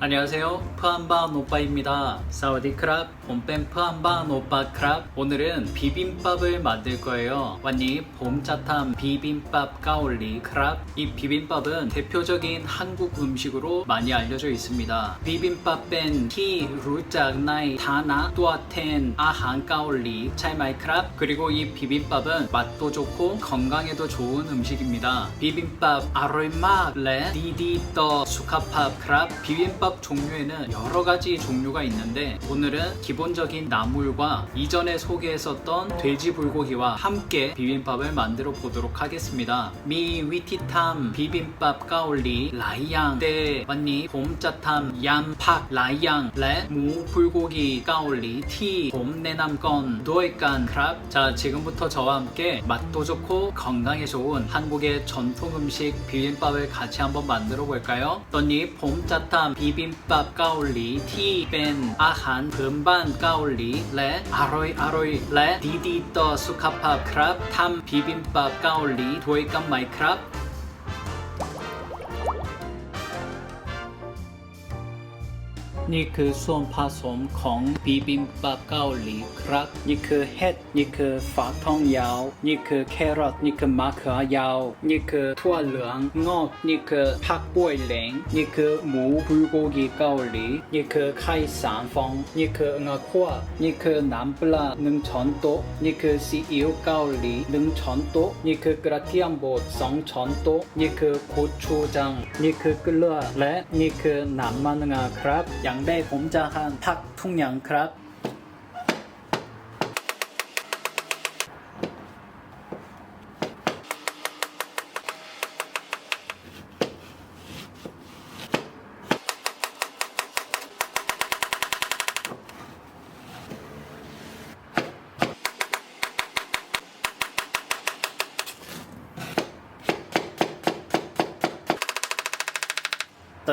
안녕하세요. 푸한반 오빠입니다. 사와디크랍. 봄뱀 푸한반 오빠 크랍. 오늘은 비빔밥을 만들 거예요. 완니 봄자탐 비빔밥 까올리 크랍. 이 비빔밥은 대표적인 한국 음식으로 많이 알려져 있습니다. 비빔밥 뺀티 루짝 나이 다나 또아텐 아한 까올리 차이마이 크랍. 그리고 이 비빔밥은 맛도 좋고 건강에도 좋은 음식입니다. 비빔밥 아로이마 레 디디 떠 수카팝 크랍. 비빔밥 종류에는 여러 가지 종류가 있는데 오늘은 기본적인 나물과 이전에 소개했었던 돼지 불고기와 함께 비빔밥을 만들어 보도록 하겠습니다. 미 위티탐 비빔밥 까올리 라이양 때 완니 봄짜탐 얌팍 라이양 레무 불고기 까올리 티 봄내남건 도이간 크랍 자 지금부터 저와 함께 맛도 좋고 건강에 좋은 한국의 전통 음식 비빔밥을 같이 한번 만들어 볼까요? 또니 봄짜탐 비빔 บิมบับเกาหลีที่เป็นอาหารพื้นบ้านเกาหลี และอร่อยอร่อยและดีดีต่อสุขภาพครับทำบิบิมบับเกาหลีถ้วยกันไมครับ นี่คือส่วนผสมของบีบิมบับเกาหลีครับ นี่คือเห็ด นี่คือฝักทองยาว นี่คือแครอท นี่คือมะเขือยาว นี่คือถั่วเหลืองงอก นี่คือผักป่วยเหลง นี่คือหมูบูโกกีเกาหลี นี่คือไข่สามฟอง นี่คืองาคั่ว นี่คือน้ำปลาหนึ่งช้อนโต๊ะ นี่คือซีอิ๊วเกาหลีหนึ่งช้อนโต๊ะ นี่คือกระเทียมบดสองช้อนโต๊ะ นี่คือโคชูจัง นี่คือเกลือและนี่คือน้ำมันงาครับอย่างแรกผมจะหั่นผั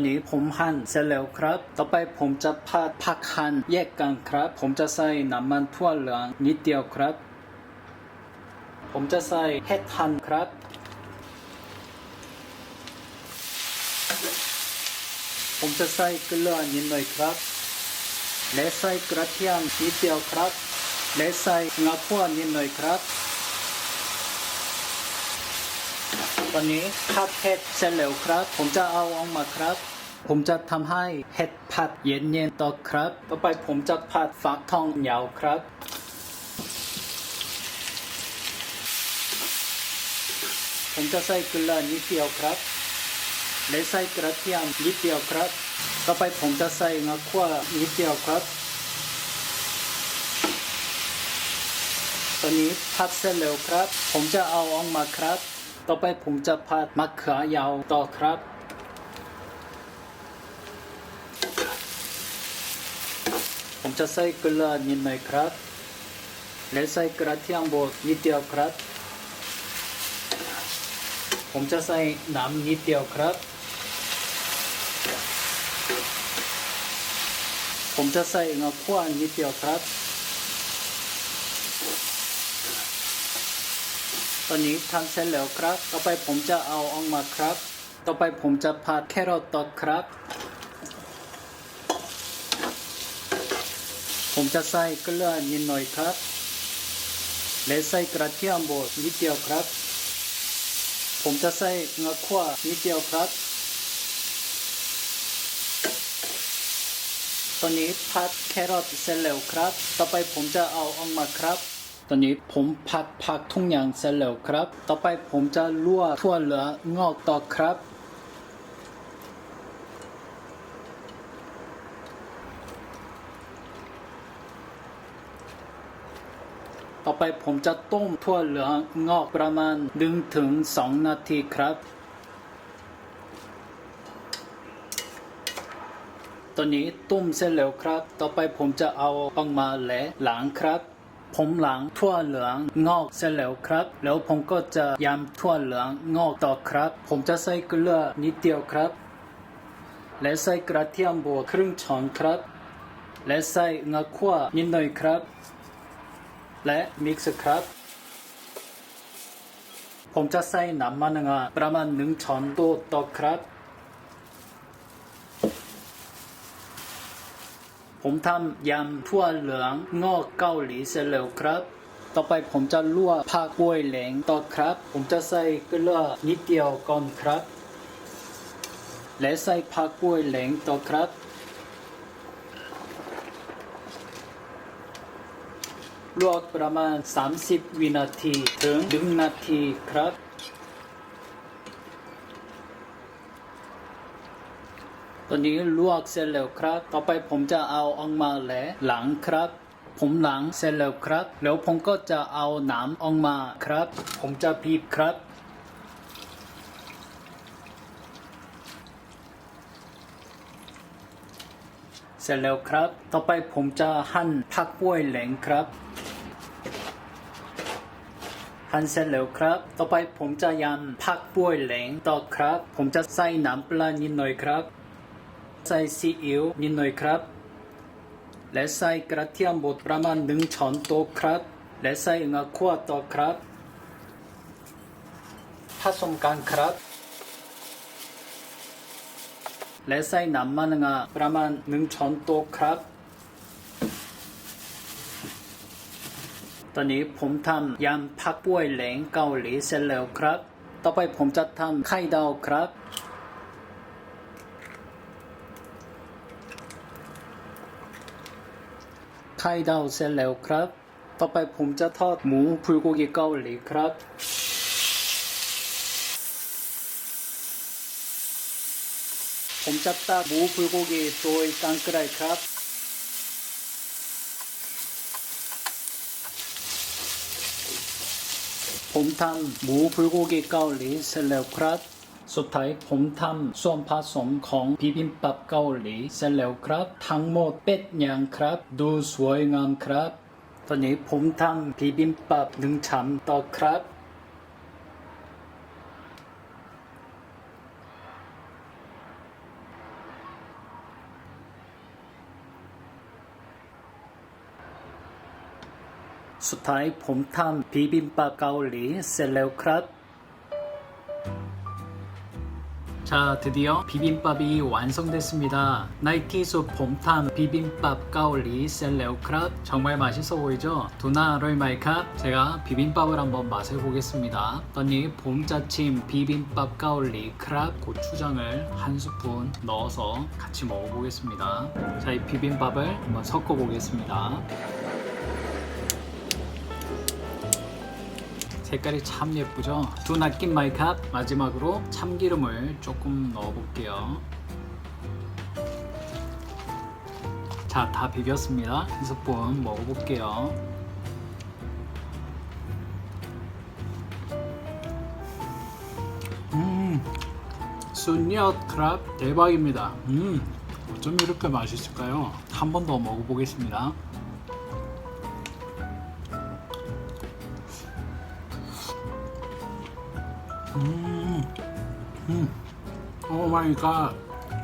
นนี้ผมหั่นเสร็จแล้วครับ ต่อไปผมจะผัดผักหั่นแยกกันครับ ผมจะใส่น้ำมันทั่วเหลืองนิดเดียวครับ ผมจะใส่เห็ดหั่นครับผมจะใส่เกลือนิดหน่อยครับ และใส่กระเทียมนิดเดียวครับ และใส่งาคั่วนิดหน่อยครับ ตอนนี้ผัดเห็ดเสร็จแล้วครับ ผมจะเอาออกมาครับ ผมจะทำให้เห็ดผัดเย็นๆต่อครับ ต่อไปผมจะผัดฟักทองยาวครับผมจะใส่เกลือนิดเดียวครับ และใส่กระเทียมนิดเดียวครับ ต่อไปผมจะใส่งาคั่วนิดเดียวครับ ตอนนี้ผัดเสร็จแล้วครับ ผมจะเอาออกมาครับ ต่อไปผมจะผัดมะเขือยาวต่อครับ ผมจะใส่เกลือนิดหน่อยครับ และใส่กระเทียมบดนิดเดียวครับ ผมจะใส่น้ำนิดเดียวครับ ผมจะใส่งาคั่วนิดเดียวครับ ตอนนี้ทำเสร็จแล้วครับ ต่อไปผมจะเอาออกมาครับ ต่อไปผมจะผัดแครอทต่อครับ ผมจะใส่เกลือนิดหน่อยครับ และใส่กระเทียมบดนิดเดียวครับ ผมจะใส่งาคั่วนิดเดียวครับ ตอนนี้ผัดแครอทเสร็จแล้วครับ ต่อไปผมจะเอาออกมาครับ ตอนนี้ผมผัดผักทุกอย่างเสร็จแล้วครับ ต่อไปผมจะลวกทั่วเหลืองอกต่อครับต่อไปผมจะต้มทั่วเหลืองงอกประมาณ1ถึง2นาทีครับ ตอนนี้ต้มเสร็จแล้วครับ ต่อไปผมจะเอาออกมาและล้างครับ ผมหล้างทั่วเหลืองงอกเสร็จแล้วครับ แล้วผมก็จะยำทั่วเหลืองงอกต่อครับ ผมจะใส่เกลือนิดเดียวครับ และใส่กระเทียมบดครึ่งช้อนครับ และใส่งาคั่วนิดหน่อยครับ และมิกซ์ครับ ผมจะใส่น้ำมันงาประมาณหนึ่งช้อนโต๊ะต่อครับ ผมทำยำทั่วเหลืองงอกเกาหลีเสร็จแล้วครับ ต่อไปผมจะลวกผักบวยเหลงต่อครับ ผมจะใส่เกลือนิดเดียวก่อนครับ และใส่ผักบวยเหลงต่อครับลวกประมาณ 30 วินาทีถึง1นาทีครับ ตอนนี้ลวกเสร็จแล้วครับ ต่อไปผมจะเอาออกมาและหลังครับ ผมหลังเสร็จแล้วครับ แล้วผมก็จะเอาน้ำออกมาครับ ผมจะบีบครับเสร็จแล้วครับ ต่อไปผมจะหั่นผักบ้วยเหลงครับ หั่นเสร็จแล้วครับ ต่อไปผมจะยำผักบ้วยเหลงต่อครับ ผมจะใส่น้ำปลานิดหน่อยครับ ใส่ซีอิ๊วนิดหน่อยครับ และใส่กระเทียมบดประมาณหนึ่งช้อนโต๊ะครับ และใส่งาคั่วต่อครับผสมกันครับ และใส่น้ำมันงาประมาณหนึ่งช้อนโต๊ะครับ ตอนนี้ผมทำยำผักบ้วยเหลงเกาหลีเสร็จแล้วครับ ต่อไปผมจะทำไข่ดาวครับ ไข่ดาวเสร็จแล้วครับ ต่อไปผมจะทอดหมูพุลโกกิเกาหลีครับ ผมจะตัดหมูพุลโกกิโดยการกระไรครับ ผมทำหมูพุลโกกิเกาหลีเสร็จแล้วครับ สุดท้ายผมทำส่วนผสมของบิบิมบับเกาหลีเสร็จแล้วครับ ทั้งหมดเป็ดย่างครับ ดูสวยงามครับ ตอนนี้ผมทำบิบิมบับหนึ่งชามต่อครับสุดท้ายผมทำบิบิมบับเกาหลีเสร็จแล้วครับ 자, 드디어 비빔밥이 완성됐습니다. 나이키소 봄탐 비빔밥 가올리 셀레오크랍 정말 맛있어 보이죠? 두나 롤마이캅 제가 비빔밥을 한번 맛을 보겠습니다. 떠니 봄자침 비빔밥 가올리 크랍 고추장을 한 스푼 넣어서 같이 먹어보겠습니다. 자, 이 비빔밥을 한번 섞어 보겠습니다. 색깔이 참 예쁘죠? 두 낚인 마이캅 마지막으로 참기름을 조금 넣어볼게요. 자, 다 비볐습니다. 한 스푼 먹어볼게요. 음, 순엿 크랍 대박입니다. 음, 어쩜 이렇게 맛있을까요? 한 번 더 먹어보겠습니다. 음, 음, 오 마이 갓.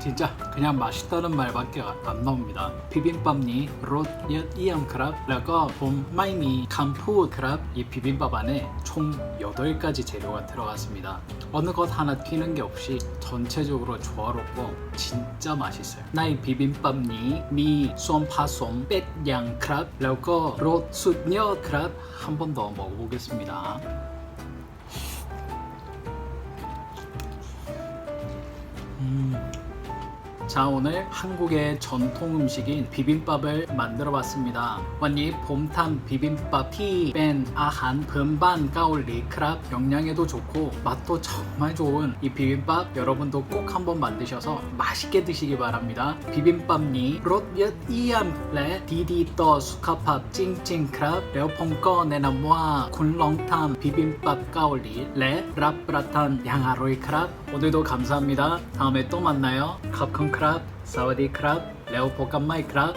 진짜 그냥 맛있다는 말밖에 안 나옵니다. 비빔밥니 롯엿 이안 크랍 라고 봄 마이미 캄푸 크랍 이 비빔밥 안에 총 8가지 재료가 들어갔습니다. 어느 것 하나 튀는 게 없이 전체적으로 조화롭고 진짜 맛있어요. 나이 비빔밥니 미 쏨파솜 뺏양 크랍 라고 롯숯녀 크랍 한 번 더 먹어보겠습니다. 자 오늘 한국의 전통 음식인 비빔밥을 만들어 봤습니다. 완이 봄탄 비빔밥 티뺀 아한 범반 가올리 크랍 영양에도 좋고 맛도 정말 좋은 이 비빔밥 여러분도 꼭 한번 만드셔서 맛있게 드시기 바랍니다. 비빔밥니 롯엿 이암레 디디떠 수카팝 찡찡 크랍 레오펑꺼 내나모아 굴렁탄 비빔밥 가올리 레 라브라탄 양아로이 크랍 오늘도 감사합니다. 다음에 또 만나요. 캅콘 크랍, 사와디 크랍, 레오포 깜마이 크랍.